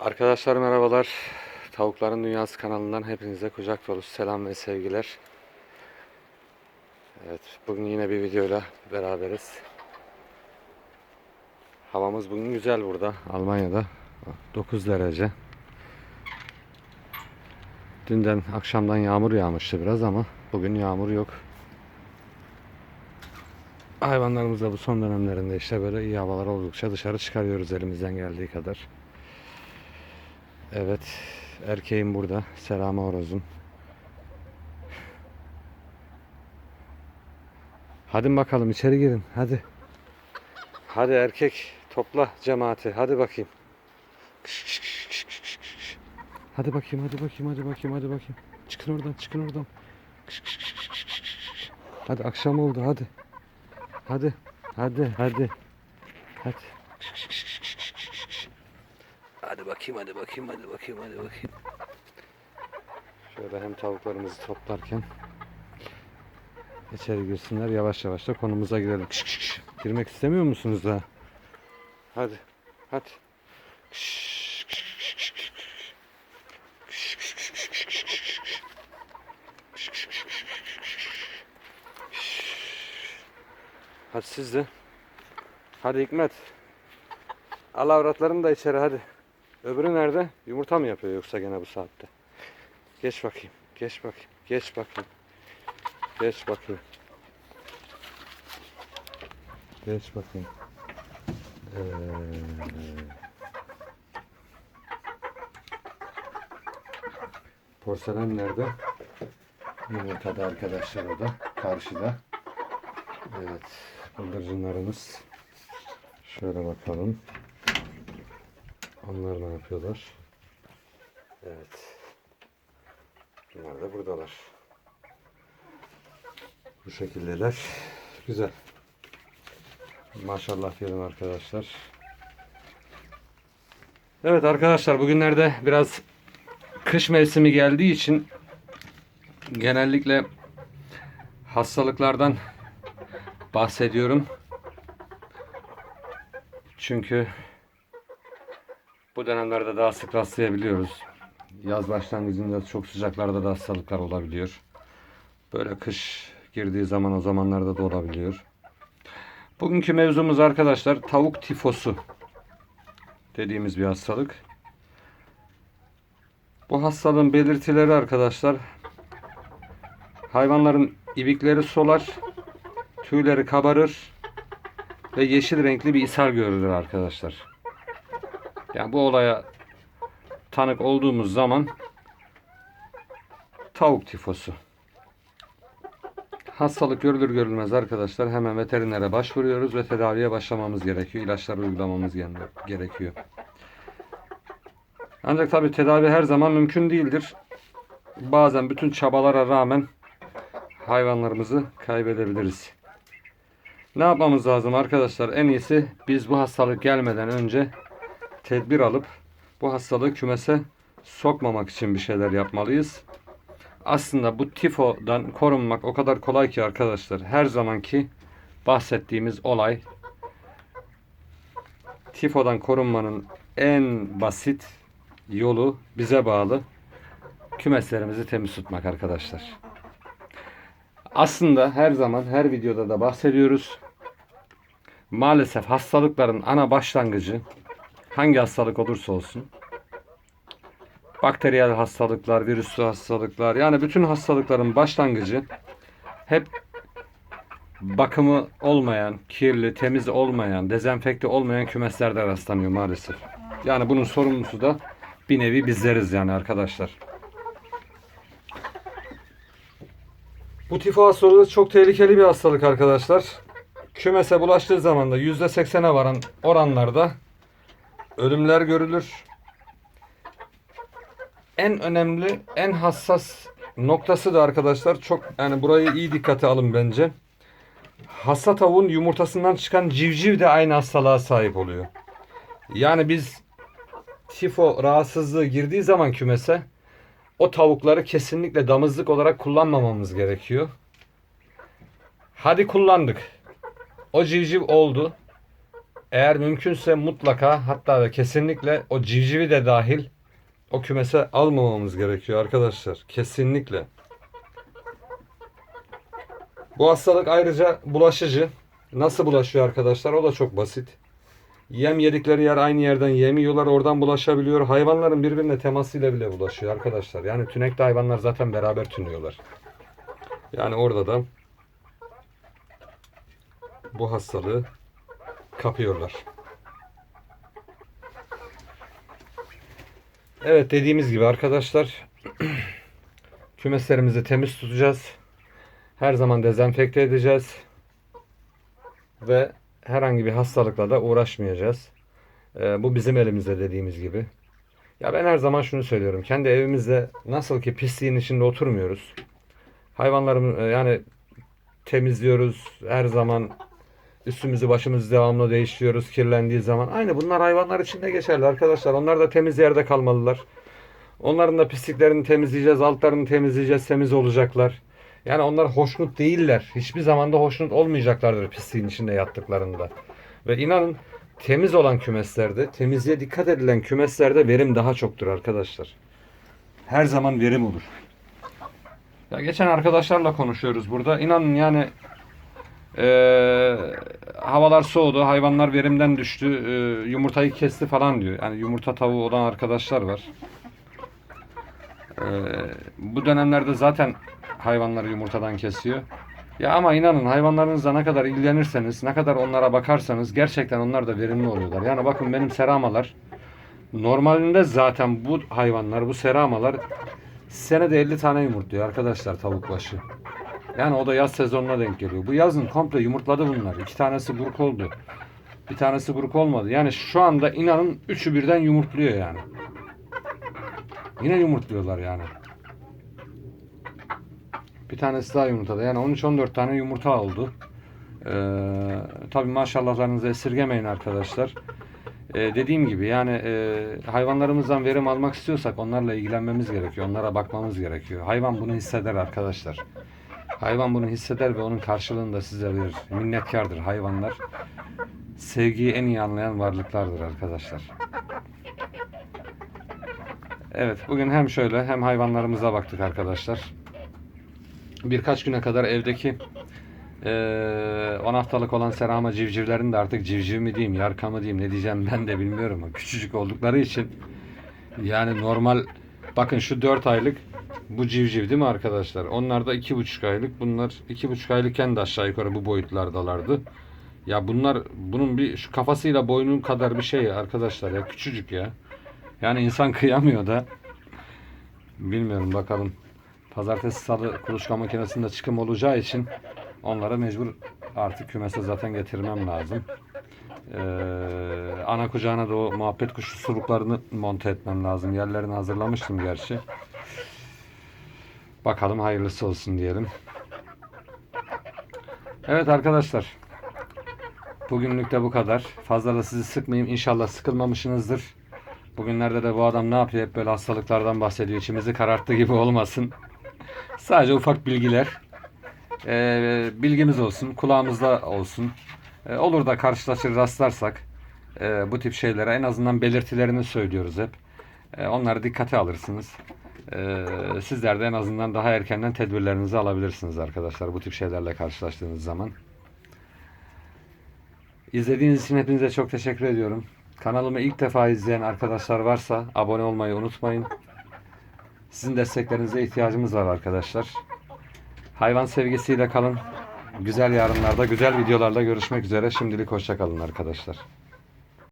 Arkadaşlar merhabalar. Tavukların Dünyası kanalından hepinize kucak dolusu selam ve sevgiler. Evet, bugün yine bir videoyla beraberiz. Havamız bugün güzel burada, Almanya'da. 9 derece. Dünden akşamdan yağmur yağmıştı biraz ama bugün yağmur yok. Hayvanlarımız da bu son dönemlerinde işte böyle iyi havalar oldukça dışarı çıkarıyoruz elimizden geldiği kadar. Evet. Erkeğim burada. Selama horozum. Hadi bakalım içeri girin. Hadi. Hadi erkek topla cemaati. Hadi bakayım. Hadi bakayım, hadi bakayım, hadi bakayım, hadi bakayım. Çıkın oradan, çıkın oradan. Hadi akşam oldu, hadi. Hadi, hadi, hadi. Hadi. Hadi bakayım, hadi bakayım, hadi bakayım, hadi bakayım. Şöyle hem tavuklarımızı toplarken içeri girsinler yavaş yavaş da konumuza girelim. Kış, kış, kış. Girmek istemiyor musunuz daha? Hadi, hadi. Kış. Hadi siz de. Hadi Hikmet. Al avratlarını da içeri hadi. Öbürü nerede? Yumurta mı yapıyor yoksa gene bu saatte? Geç bakayım. Geç bakayım. Geç bakayım. Geç bakayım. Geç bakayım. Ee, porselen nerede? Yumurtada arkadaşlar o da. Karşıda. Evet. Bıldırcınlarımız. Şöyle bakalım. Onlar ne yapıyorlar? Evet. Bunlar da buradalar. Bu şekildeler. Güzel. Maşallah diyelim arkadaşlar. Evet arkadaşlar bugünlerde biraz kış mevsimi geldiği için genellikle hastalıklardan bahsediyorum. Çünkü bu dönemlerde daha sık rastlayabiliyoruz. Yaz başlangıcında çok sıcaklarda da hastalıklar olabiliyor. Böyle kış girdiği zaman o zamanlarda da olabiliyor. Bugünkü mevzumuz arkadaşlar tavuk tifosu dediğimiz bir hastalık. Bu hastalığın belirtileri arkadaşlar hayvanların ibikleri solar, tüyleri kabarır ve yeşil renkli bir ishal görülür arkadaşlar. Yani bu olaya tanık olduğumuz zaman tavuk tifosu. Hastalık görülür görülmez arkadaşlar hemen veterinere başvuruyoruz ve tedaviye başlamamız gerekiyor. İlaçları uygulamamız gerekiyor. Ancak tabi tedavi her zaman mümkün değildir. Bazen bütün çabalara rağmen hayvanlarımızı kaybedebiliriz. Ne yapmamız lazım arkadaşlar? En iyisi biz bu hastalık gelmeden önce tedbir alıp bu hastalığı kümese sokmamak için bir şeyler yapmalıyız. Aslında bu tifodan korunmak o kadar kolay ki arkadaşlar. Her zamanki bahsettiğimiz olay tifodan korunmanın en basit yolu bize bağlı. Kümeslerimizi temiz tutmak arkadaşlar. Aslında her zaman her videoda da bahsediyoruz. Maalesef hastalıkların ana başlangıcı hangi hastalık olursa olsun bakteriyel hastalıklar, virüslü hastalıklar yani bütün hastalıkların başlangıcı hep bakımı olmayan, kirli, temiz olmayan, dezenfekte olmayan kümeslerde rastlanıyor maalesef. Yani bunun sorumlusu da bir nevi bizleriz yani arkadaşlar. Bu tifo hastalığı çok tehlikeli bir hastalık arkadaşlar. Kümese bulaştığı zaman da %80'e varan oranlarda ölümler görülür. En önemli, en hassas noktası da arkadaşlar çok yani burayı iyi dikkate alın bence. Hasta tavuğun yumurtasından çıkan civciv de aynı hastalığa sahip oluyor. Yani biz tifo rahatsızlığı girdiği zaman kümese o tavukları kesinlikle damızlık olarak kullanmamamız gerekiyor. Hadi kullandık. O civciv oldu. Eğer mümkünse mutlaka hatta ve kesinlikle o civcivi de dahil o kümese almamamız gerekiyor arkadaşlar. Kesinlikle. Bu hastalık ayrıca bulaşıcı. Nasıl bulaşıyor arkadaşlar? O da çok basit. Yem yedikleri yer aynı yerden yem yiyorlar. Oradan bulaşabiliyor. Hayvanların birbirine temasıyla bile bulaşıyor arkadaşlar. Yani tünekte hayvanlar zaten beraber tünüyorlar. Yani orada da bu hastalığı kapıyorlar. Evet dediğimiz gibi arkadaşlar kümeslerimizi temiz tutacağız. Her zaman dezenfekte edeceğiz. Ve herhangi bir hastalıkla da uğraşmayacağız. Ee, bu bizim elimizde dediğimiz gibi. Ya ben her zaman şunu söylüyorum. Kendi evimizde nasıl ki pisliğin içinde oturmuyoruz. Hayvanlarımı e, yani temizliyoruz. Her zaman üstümüzü başımızı devamlı değiştiriyoruz kirlendiği zaman. Aynı bunlar hayvanlar için de geçerli arkadaşlar. Onlar da temiz yerde kalmalılar. Onların da pisliklerini temizleyeceğiz, altlarını temizleyeceğiz, temiz olacaklar. Yani onlar hoşnut değiller. Hiçbir zaman da hoşnut olmayacaklardır pisliğin içinde yattıklarında. Ve inanın temiz olan kümeslerde, temizliğe dikkat edilen kümeslerde verim daha çoktur arkadaşlar. Her zaman verim olur. Ya geçen arkadaşlarla konuşuyoruz burada. İnanın yani eee, havalar soğudu, hayvanlar verimden düştü, eee, yumurtayı kesti falan diyor. Yani yumurta tavuğu olan arkadaşlar var. Eee, bu dönemlerde zaten hayvanları yumurtadan kesiyor. Ya ama inanın hayvanlarınızla ne kadar ilgilenirseniz, ne kadar onlara bakarsanız gerçekten onlar da verimli oluyorlar. Yani bakın benim seramalar normalinde zaten bu hayvanlar, bu seramalar senede 50 tane yumurtluyor arkadaşlar tavuk başı. Yani o da yaz sezonuna denk geliyor. Bu yazın komple yumurtladı bunlar. İki tanesi buruk oldu. Bir tanesi buruk olmadı. Yani şu anda inanın üçü birden yumurtluyor yani. Yine yumurtluyorlar yani. Bir tanesi daha yumurtada. Yani 13-14 tane yumurta oldu. Ee, tabii maşallahlarınızı esirgemeyin arkadaşlar. Ee, dediğim gibi yani e, hayvanlarımızdan verim almak istiyorsak onlarla ilgilenmemiz gerekiyor. Onlara bakmamız gerekiyor. Hayvan bunu hisseder arkadaşlar. Hayvan bunu hisseder ve onun karşılığını da size verir. Minnetkardır hayvanlar. Sevgiyi en iyi anlayan varlıklardır arkadaşlar. Evet bugün hem şöyle hem hayvanlarımıza baktık arkadaşlar. Birkaç güne kadar evdeki eee 10 haftalık olan serama civcivlerin de artık civciv mi diyeyim, yarka mı diyeyim, ne diyeceğim ben de bilmiyorum. Küçücük oldukları için yani normal bakın şu 4 aylık bu civciv değil mi arkadaşlar? Onlar da 2,5 aylık. Bunlar 2,5 aylıkken de aşağı yukarı bu boyutlardalardı. Ya bunlar bunun bir şu kafasıyla boynun kadar bir şey arkadaşlar ya küçücük ya. Yani insan kıyamıyor da. Bilmiyorum bakalım. Pazartesi salı kuluçka makinesinde çıkım olacağı için onları mecbur artık kümese zaten getirmem lazım. Ee, ana kucağına da o muhabbet kuşu suluklarını monte etmem lazım. Yerlerini hazırlamıştım gerçi. Bakalım hayırlısı olsun diyelim. Evet arkadaşlar. Bugünlük de bu kadar. Fazla da sizi sıkmayayım. İnşallah sıkılmamışsınızdır. Bugünlerde de bu adam ne yapıyor? Hep böyle hastalıklardan bahsediyor. İçimizi kararttı gibi olmasın. Sadece ufak bilgiler. Ee, bilgimiz olsun. Kulağımızda olsun. Ee, olur da karşılaşır rastlarsak e, bu tip şeylere en azından belirtilerini söylüyoruz hep. E, onları dikkate alırsınız. E, sizler de en azından daha erkenden tedbirlerinizi alabilirsiniz arkadaşlar bu tip şeylerle karşılaştığınız zaman. İzlediğiniz için hepinize çok teşekkür ediyorum. Kanalımı ilk defa izleyen arkadaşlar varsa abone olmayı unutmayın. Sizin desteklerinize ihtiyacımız var arkadaşlar. Hayvan sevgisiyle kalın. Güzel yarınlarda, güzel videolarda görüşmek üzere. Şimdilik hoşça kalın arkadaşlar.